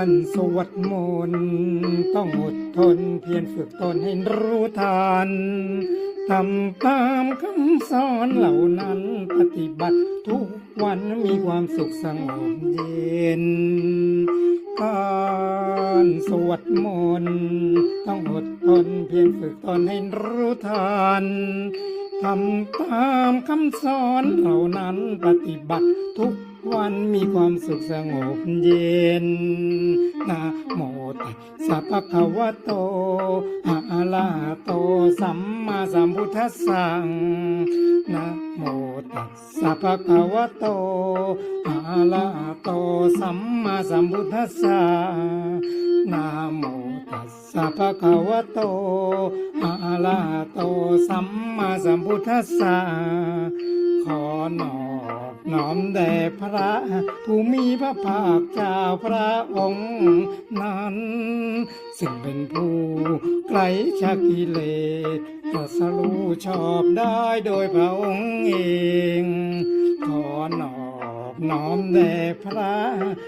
ันสวดมนต์ต้องอดทนเพียรฝึกตนให้รู้ทันทำตามคำสอนเหล่านั้นปฏิบัติทุกวันมีความสุขสงบเย็นการสวดมนต์ต้องอดทนเพียรฝึกตนให้รู้ทันทำตามคำสอนเหล่านั้นปฏิบัติทุก วันมีความสุขสงบเย็นนะโมตัสสะภะคะวะโตอะระหะโตสัมมาสัมพุทธัสสะนะโมตัสสะภะคะวะโตอะระหะโตสัมมาสัมพุทธัสสะนะโมตัสสะภะคะวะโตอะระหะโตสัมมาสัมพุทธัสสะขอนอ น้อมแด่พระผู้มีพระภาคเจ้าพระองค์นั้น ซึ่งเป็นผู้ไกลจากกิเลสตรัสรู้ชอบได้โดยพระองค์เอง ขอนอบน้อมแด่พระ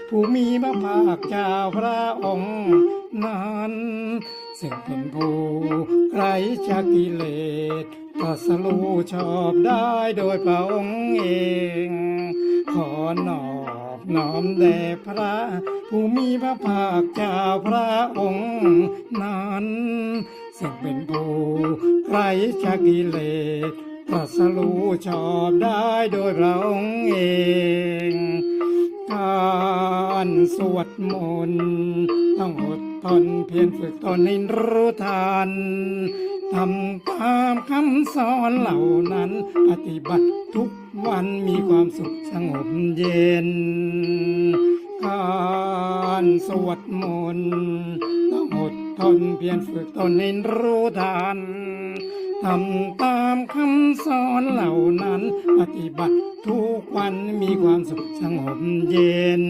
ผู้มีพระภาคเจ้าพระองค์นั้นซึ่งเป็นผู้ไกลจากกิเลสตรัสรู้ชอบได้โดยพระองค์เอง ขอนอบน้อมแด่พระผู้มีพระภาคเจ้าพระองค์นั้นซึ่งเป็นผู้ไกลจากกิเลสตรัสรู้ชอบได้โดยพระองค์เอง การสวดมนต์ต้องอดทนเพียรฝึกตนให้รู้ทันทำตามคำสอนเหล่านั้น ปฏิบัติทุกวันมีความสุขสงบเย็น การสวดมนต์ต้องอดทนเพียรฝึกตนให้รู้ทันทำตามคำสอนเหล่านั้น ปฏิบัติ ทุกวันมีความสุขสงบเย็น